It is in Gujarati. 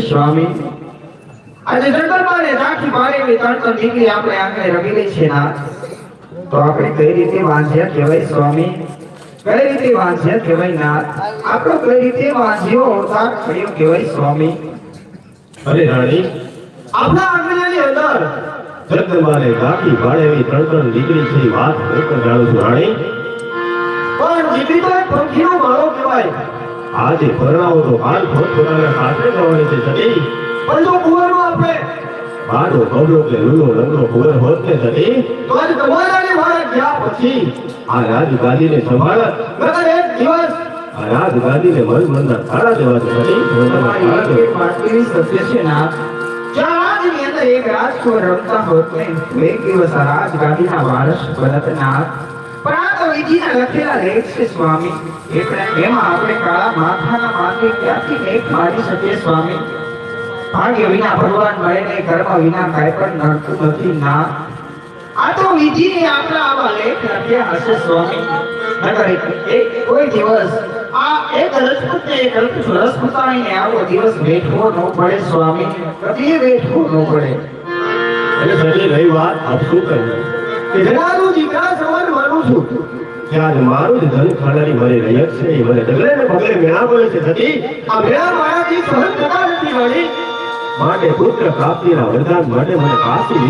અરે સ્વામી. આજે જગદંબાને રાખી મારેલી તણતર નીકળી આપણે આંગણે રમી છે ના તો આપણે કઈ રીતે વાંચ્યા કહેવાય સ્વામી? કઈ રીતે વાંચ્યા કહેવાય ના આપણો કઈ રીતે વાંચ્યો અવતાર થયો કહેવાય સ્વામી. અરે રાણી. આપણા આંગણાની અંદર જગદંબાને રાખી ભાડેવી ત્રણ તણતર દીકરી છે વાત હું પણ જાણું છું રાણી. પણ દીકરી તો પંખીનો માળો કહેવાય. આજે પરણાવો તો હાલ ખોટ પોતાના સાથે જવાની છે સતી પણ જો કુંવરનો આપણે બારો કબલો કે લુલો રંગનો કુંવર હોત ને સતી તો આજ તમારાને મારા ગયા પછી આ રાજગાદીને સંભાળત. નકર એક દિવસ. આ રાજગાદીને મન મનના થાળા દેવા છે સતી તમારી એવી સત્ય છે ના જ્યાં અંદર એક રાજકુંવર રમતા હોત ને એક દિવસ આ રાજગાદીના વારસ બનત પણ આ લખેલા લેખ છે સ્વામી. એટલે એમાં આપણે કાળા માથાના માથે ક્યાંથી એક મારી શકીએ સ્વામી? ભાગ્ય વિના ભગવાન મળે ને કર્મ વિના કાંઈ પણ નડતું નથી ના. આ તો વિધિને આપણા આવા લેખ લખ્યા હશે સ્વામી? નકર એક- એક કોઈ દિવસ આ એક રજપૂતને એક રજપૂતાણીને આવો દિવસ બેઠવો ન પડે સ્વામી. કદી બેઠવો ન પડે. અને સતી રહી વાત આપ શું કે દીકરા સવાર માનું છું? આજ મારું જ ધન ખાનારી મારી રૈયત છે. એ મને ડગલે ને પગલે મેળા બોલે છે સતી આ મેળા મારાથી સહન થતા નથી વાળી માટે પુત્ર પ્રાપ્તિના વરદાન માટે મને કાશી